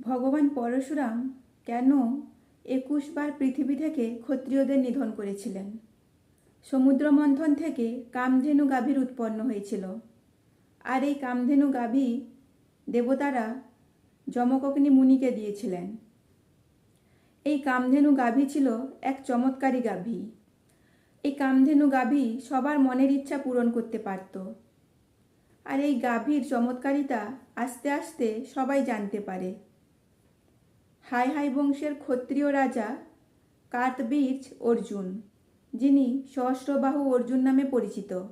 ভগবান পরশুরাম কেন একুশ বার পৃথিবী থেকে ক্ষত্রিয়দের নিধন করেছিলেন? সমুদ্র মন্থন থেকে কামধেনু গাভীর উৎপন্ন হয়েছিল। আর এই কামধেনু গাভী দেবতারা যমকগ্নি মুনিকে দিয়েছিলেন। এই কামধেনু গাভী ছিল এক চমৎকারী গাভী। এই কামধেনু গাভী সবার মনের ইচ্ছা পূরণ করতে পারত। আর এই গাভীর চমৎকারিতা আস্তে আস্তে সবাই জানতে পারে। হাই হাই বংশের ক্ষত্রিয় রাজা কার্তবীর্জ অর্জুন, যিনি সহস্রবাহু অর্জুন নামে পরিচিত।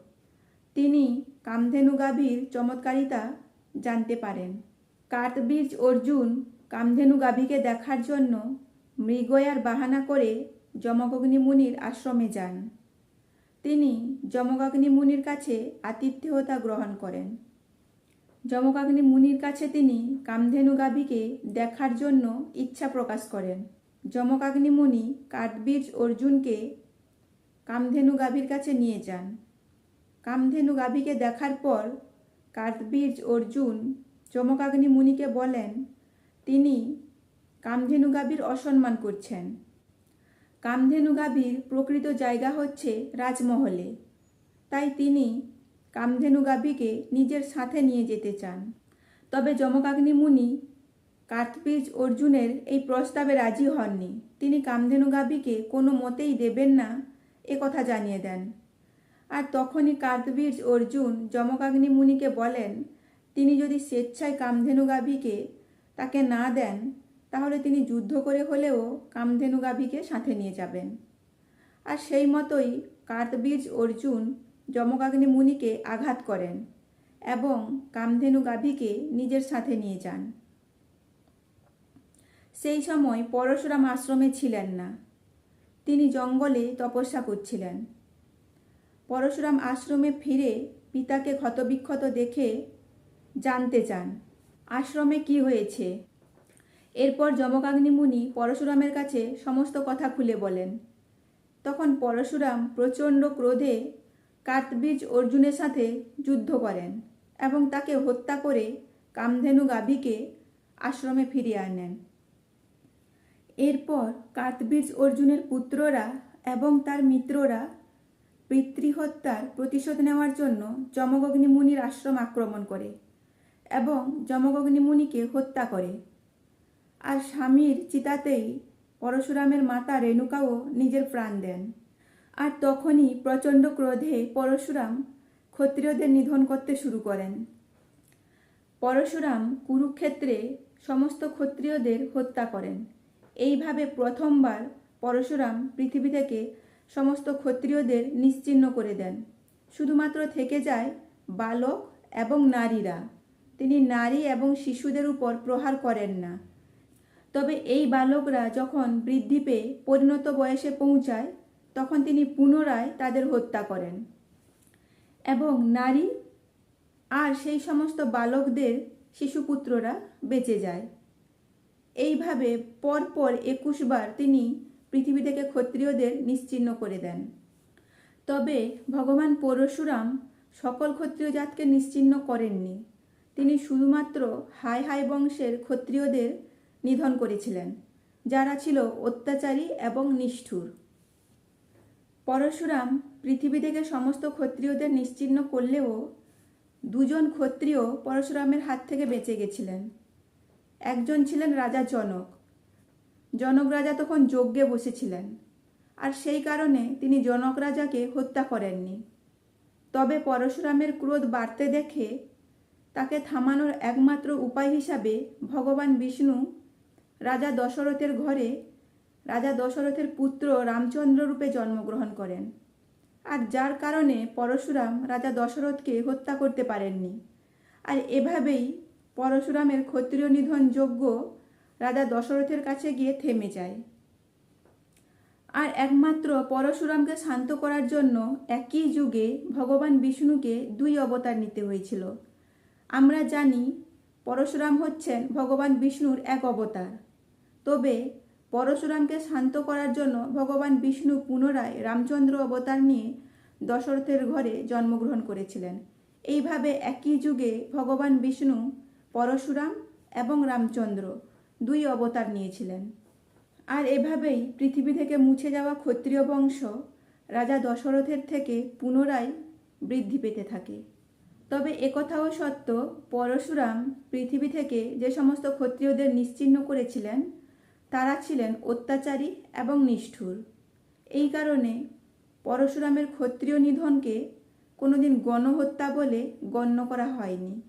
তিনি কামধেনু গাভীর চমৎকারিতা জানতে পারেন। কার্তবীর্জ অর্জুন কামধেনু গাভীকে দেখার জন্য মৃগয়ার বাহানা করে যমগগ্নি মুনির আশ্রমে যান। তিনি যমগাগ্নি মুনির কাছে আতিথ্যতা গ্রহণ করেন। যমকাগ্নি মুনির কাছে তিনি কামধেনু গাভীকে দেখার জন্য ইচ্ছা প্রকাশ করেন। যমকাগ্নি মুনি কাঠবীর্জ অর্জুনকে কামধেনু গাভীর কাছে নিয়ে যান। কামধেনু গাভীকে দেখার পর কাঠবীর্জ অর্জুন যমকাগ্নি মুনিকে বলেন, তিনি কামধেনু গাভীর অসম্মান করছেন। কামধেনু গাভীর প্রকৃত জায়গা হচ্ছে রাজমহলে। তাই তিনি কামধেনু গাভীকে নিজের সাথে নিয়ে যেতে চান। তবে যমকাগ্নি মুনি কার্তবীজ অর্জুনের এই প্রস্তাবে রাজি হননি। তিনি কামধেনু গাভীকে কোনো মতেই দেবেন না, এ কথা জানিয়ে দেন। আর তখনই কার্তবীজ অর্জুন যমকাগ্নি মুনিকে বলেন, তিনি যদি স্বেচ্ছায় কামধেনু গাভীকে তাকে না দেন, তাহলে তিনি যুদ্ধ করে হলেও কামধেনু গাভীকে সাথে নিয়ে যাবেন। আর সেই মতোই কার্তবীজ অর্জুন যমকাগ্নি মুনিকে আঘাত করেন এবং কামধেনু গাভীকে নিজের সাথে নিয়ে যান। সেই সময় পরশুরাম আশ্রমে ছিলেন না। তিনি জঙ্গলে তপস্যা করছিলেন। পরশুরাম আশ্রমে ফিরে পিতাকে ক্ষতবিক্ষত দেখে জানতে চান, আশ্রমে কি হয়েছে? এরপর মুনি পরশুরামের কাছে সমস্ত কথা খুলে বলেন। তখন পরশুরাম প্রচণ্ড ক্রোধে কার্তবীজ অর্জুনের সাথে যুদ্ধ করেন এবং তাকে হত্যা করে কামধেনু গাভীকে আশ্রমে ফিরিয়ে আনেন। এরপর কার্তবীজ অর্জুনের পুত্ররা এবং তার মিত্ররা পিতৃহত্যার প্রতিশোধ নেওয়ার জন্য যমগগ্নি মুনির আশ্রম আক্রমণ করে এবং যমগগ্নি মুনিকে হত্যা করে। আর স্বামীর চিতাতেই পরশুরামের মাতা রেণুকাও নিজের প্রাণ দেন। আর তখনই প্রচণ্ড ক্রোধে পরশুরাম ক্ষত্রিয়দের নিধন করতে শুরু করেন। পরশুরাম কুরুক্ষেত্রে সমস্ত ক্ষত্রিয়দের হত্যা করেন। এইভাবে প্রথমবার পরশুরাম পৃথিবী থেকে সমস্ত ক্ষত্রিয়দের নিশ্চিহ্ন করে দেন। শুধুমাত্র থেকে যায় বালক এবং নারীরা। তিনি নারী এবং শিশুদের উপর প্রহার করেন না। তবে এই বালকরা যখন বৃদ্ধি পেয়ে পরিণত বয়সে পৌঁছায় তখন তিনি পুনরায় তাদের হত্যা করেন। এবং নারী আর সেই সমস্ত বালকদের শিশুপুত্ররা বেঁচে যায়। এইভাবে পরপর একুশবার তিনি পৃথিবী থেকে ক্ষত্রিয়দের নিশ্চিহ্ন করে দেন। তবে ভগবান পরশুরাম সকল ক্ষত্রিয় জাতকে নিশ্চিহ্ন করেননি। তিনি শুধুমাত্র হাই হাই বংশের ক্ষত্রিয়দের নিধন করেছিলেন, যারা ছিল অত্যাচারী এবং নিষ্ঠুর। পরশুরাম পৃথিবী থেকে সমস্ত ক্ষত্রিয়দের নিশ্চিহ্ন করলেও দুজন ক্ষত্রিয় পরশুরামের হাত থেকে বেঁচে গেছিলেন। একজন ছিলেন রাজা জনক। জনক রাজা তখন যজ্ঞে বসেছিলেন। আর সেই কারণে তিনি জনক রাজাকে হত্যা করেননি। তবে পরশুরামের ক্রোধ বাড়তে দেখে তাকে থামানোর একমাত্র উপায় হিসাবে ভগবান বিষ্ণু রাজা দশরথের ঘরে রাজা দশরথের পুত্র রামচন্দ্র রূপে জন্মগ্রহণ করেন। আর যার কারণে পরশুরাম রাজা দশরথকে হত্যা করতে পারেননি। আর এভাবেই পরশুরামের ক্ষত্রিয় নিধন যজ্ঞ রাজা দশরথের কাছে গিয়ে থেমে যায়। আর একমাত্র পরশুরামকে শান্ত করার জন্য একই যুগে ভগবান বিষ্ণুকে দুই অবতার নিতে হয়েছিল। আমরা জানি পরশুরাম হচ্ছেন ভগবান বিষ্ণুর এক অবতার। তবে পরশুরামকে শান্ত করার জন্য ভগবান বিষ্ণু পুনরায় রামচন্দ্র অবতার নিয়ে দশরথের ঘরে জন্মগ্রহণ করেছিলেন। এইভাবে একই যুগে ভগবান বিষ্ণু, পরশুরাম এবং রামচন্দ্র দুই অবতার নিয়েছিলেন। আর এভাবেই পৃথিবী থেকে মুছে যাওয়া ক্ষত্রিয় বংশ রাজা দশরথের থেকে পুনরায় বৃদ্ধি পেতে থাকে। তবে একথাও সত্য, পরশুরাম পৃথিবী থেকে যে সমস্ত ক্ষত্রিয়দের নিশ্চিহ্ন করেছিলেন তারা ছিলেন অত্যাচারী এবং নিষ্ঠুর। এই কারণে পরশুরামের ক্ষত্রিয় নিধনকে কোনোদিন গণহত্যা বলে গণ্য করা হয়নি।